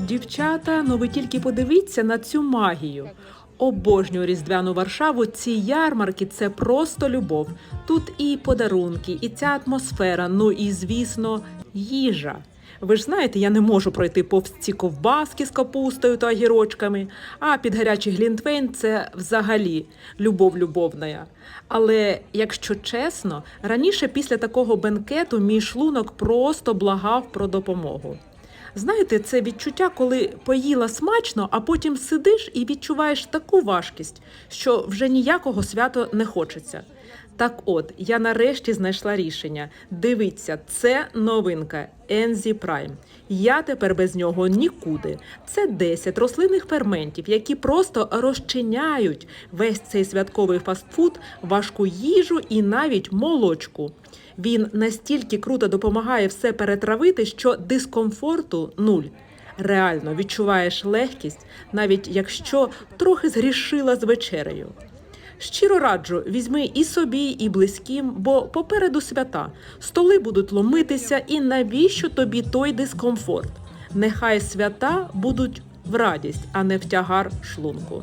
Дівчата, ну ви тільки подивіться на цю магію. Обожнюю різдвяну Варшаву. Ці ярмарки це просто любов. Тут і подарунки, і ця атмосфера, ну і звісно, їжа. Ви ж знаєте, я не можу пройти повз ці ковбаски з капустою та огірочками, а під гарячий глінтвейн це взагалі любов любовна. Але якщо чесно, раніше після такого бенкету мій шлунок просто благав про допомогу. Знаєте, це відчуття, коли поїла смачно, а потім сидиш і відчуваєш таку важкість, що вже ніякого свято не хочеться. Так от, я нарешті знайшла рішення. Дивіться, це новинка Enzy Prime. Я тепер без нього нікуди. Це 10 рослинних ферментів, які просто розчиняють весь цей святковий фастфуд, важку їжу і навіть молочку. Він настільки круто допомагає все перетравити, що дискомфорту нуль. Реально відчуваєш легкість, навіть якщо трохи згрішила з вечерею. Щиро раджу, візьми і собі, і близьким, бо попереду свята столи будуть ломитися, і навіщо тобі той дискомфорт? Нехай свята будуть в радість, а не в тягар шлунку.